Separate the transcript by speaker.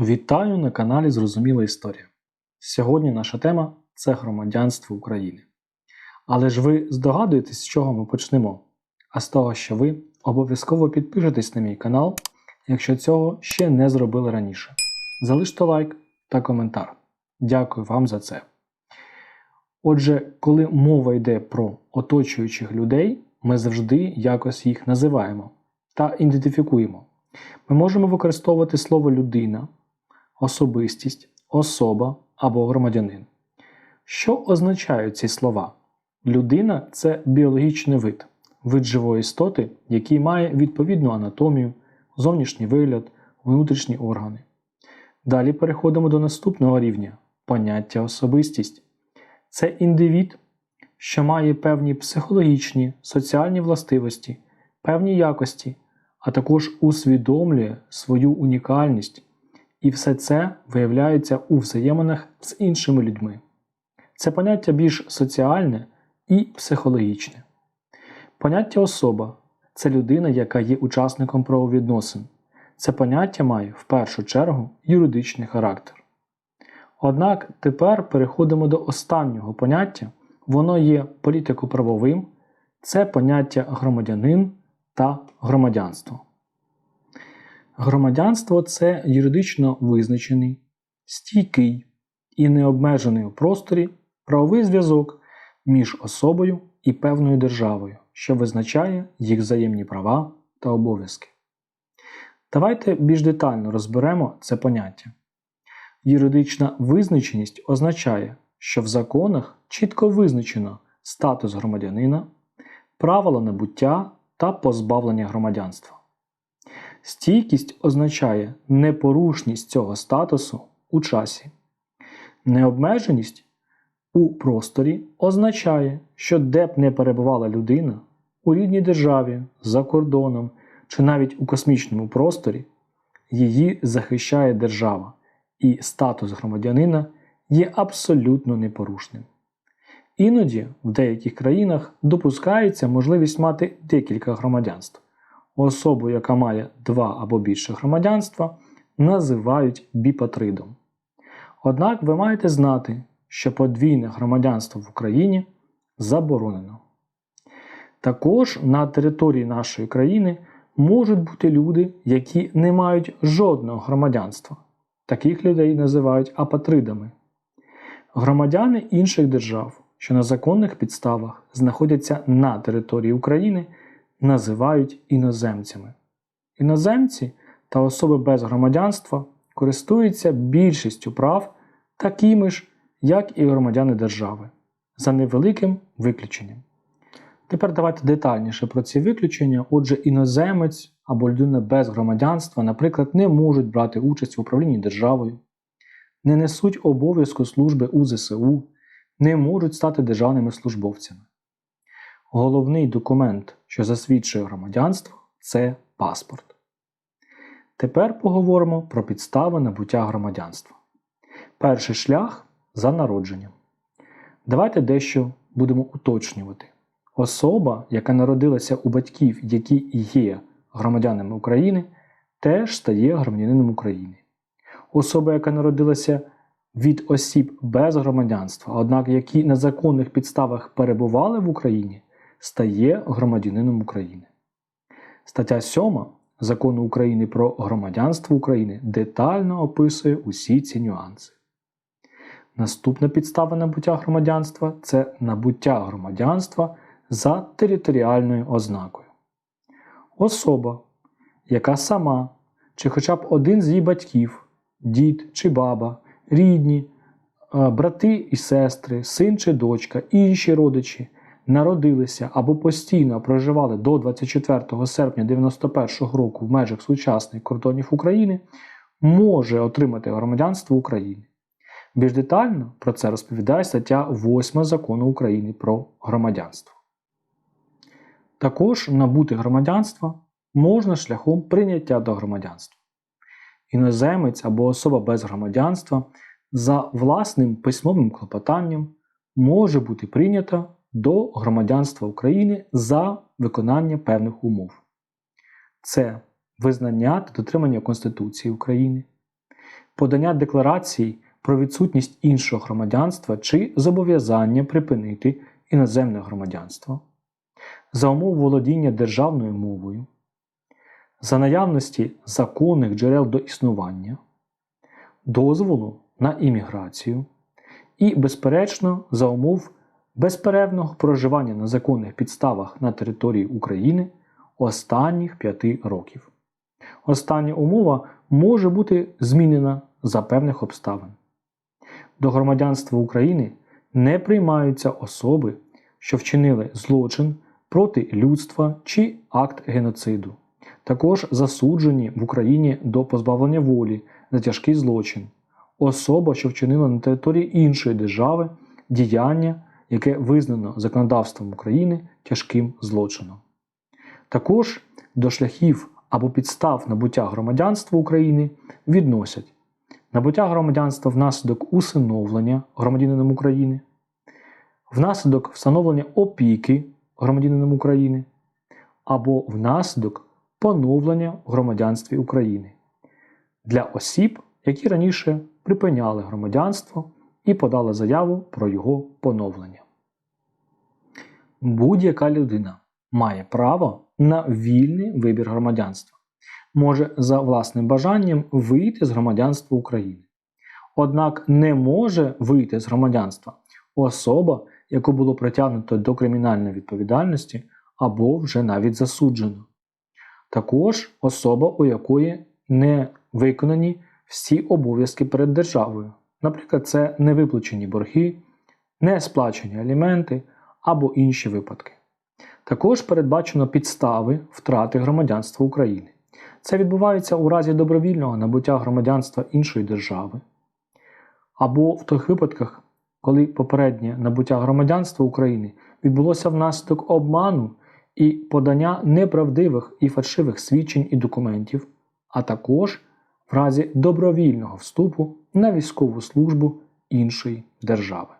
Speaker 1: Вітаю на каналі Зрозуміла Історія. Сьогодні наша тема це громадянство України. Але ж ви здогадуєтесь, з чого ми почнемо? А з того, що ви обов'язково підпишетесь на мій канал, якщо цього ще не зробили раніше. Залиште лайк та коментар. Дякую вам за це. Отже, коли мова йде про оточуючих людей, ми завжди якось їх називаємо та ідентифікуємо. Ми можемо використовувати слово людина, особистість, особа або громадянин. Що означають ці слова? Людина це біологічний вид, вид живої істоти, який має відповідну анатомію, зовнішній вигляд, внутрішні органи. Далі переходимо до наступного рівня поняття особистість. Це індивід, що має певні психологічні, соціальні властивості, певні якості, а також усвідомлює свою унікальність, і все це виявляється у взаєминах з іншими людьми. Це поняття більш соціальне і психологічне. Поняття особа це людина, яка є учасником правовідносин. Це поняття має в першу чергу юридичний характер. Однак тепер переходимо до останнього поняття, воно є політико-правовим, це поняття громадянин та громадянство. Громадянство це юридично визначений, стійкий і необмежений у просторі правовий зв'язок між особою і певною державою, що визначає їх взаємні права та обов'язки. Давайте більш детально розберемо це поняття. Юридична визначеність означає, що в законах чітко визначено статус громадянина, правила набуття та позбавлення громадянства. Стійкість означає непорушність цього статусу у часі. Необмеженість у просторі означає, що де б не перебувала людина у рідній державі, за кордоном чи навіть у космічному просторі, її захищає держава, і статус громадянина є абсолютно непорушним. Іноді в деяких країнах допускається можливість мати декілька громадянств. Особу, яка має два або більше громадянства, називають біпатридом. Однак ви маєте знати, що подвійне громадянство в Україні заборонено. Також на території нашої країни можуть бути люди, які не мають жодного громадянства. Таких людей називають апатридами. Громадяни інших держав, що на законних підставах знаходяться на території України, називають іноземцями. Іноземці та особи без громадянства користуються більшістю прав, такими ж, як і громадяни держави, за невеликим виключенням. Тепер давайте детальніше про ці виключення. Отже, іноземець або людина без громадянства, наприклад, не можуть брати участь в управлінні державою, не несуть обов'язку служби у ЗСУ, не можуть стати державними службовцями. Головний документ, що засвідчує громадянство, це паспорт. Тепер поговоримо про підстави набуття громадянства. Перший шлях за народженням. Давайте дещо будемо уточнювати. Особа, яка народилася у батьків, які є громадянами України, теж стає громадянином України. Особа, яка народилася від осіб без громадянства, однак які на законних підставах перебували в Україні, стає громадянином України. Стаття 7 Закону України про громадянство України детально описує усі ці нюанси. Наступна підстава набуття громадянства це набуття громадянства за територіальною ознакою. Особа, яка сама чи хоча б один з її батьків, дід чи баба, рідні, брати і сестри, син чи дочка, інші родичі народилися або постійно проживали до 24 серпня 1991 року в межах сучасних кордонів України, може отримати громадянство України. Більш детально про це розповідає стаття 8 закону України про громадянство. Також набути громадянство можна шляхом прийняття до громадянства. Іноземець або особа без громадянства за власним письмовим клопотанням може бути прийнята до громадянства України за виконання певних умов. Це визнання та дотримання Конституції України, подання декларації про відсутність іншого громадянства чи зобов'язання припинити іноземне громадянство, за умов володіння державною мовою, за наявності законних джерел до існування, дозволу на імміграцію і, безперечно, за умов безперервного проживання на законних підставах на території України останніх п'яти років. Остання умова може бути змінена за певних обставин. До громадянства України не приймаються особи, що вчинили злочин проти людства чи акт геноциду, також засуджені в Україні до позбавлення волі за тяжкий злочин, особа, що вчинила на території іншої держави діяння, яке визнано законодавством України тяжким злочином. Також до шляхів або підстав набуття громадянства України відносять набуття громадянства внаслідок усиновлення громадянином України, внаслідок встановлення опіки громадянином України або внаслідок поновлення в громадянстві України для осіб, які раніше припиняли громадянство і подали заяву про його поновлення. Будь-яка людина має право на вільний вибір громадянства, може за власним бажанням вийти з громадянства України. Однак не може вийти з громадянства особа, яку було притягнуто до кримінальної відповідальності або вже навіть засуджено. Також особа, у якої не виконані всі обов'язки перед державою. Наприклад, це невиплачені борги, не сплачені аліменти або інші випадки. Також передбачено підстави втрати громадянства України. Це відбувається у разі добровільного набуття громадянства іншої держави, або в тих випадках, коли попереднє набуття громадянства України відбулося внаслідок обману і подання неправдивих і фальшивих свідчень і документів, а також в разі добровільного вступу на військову службу іншої держави.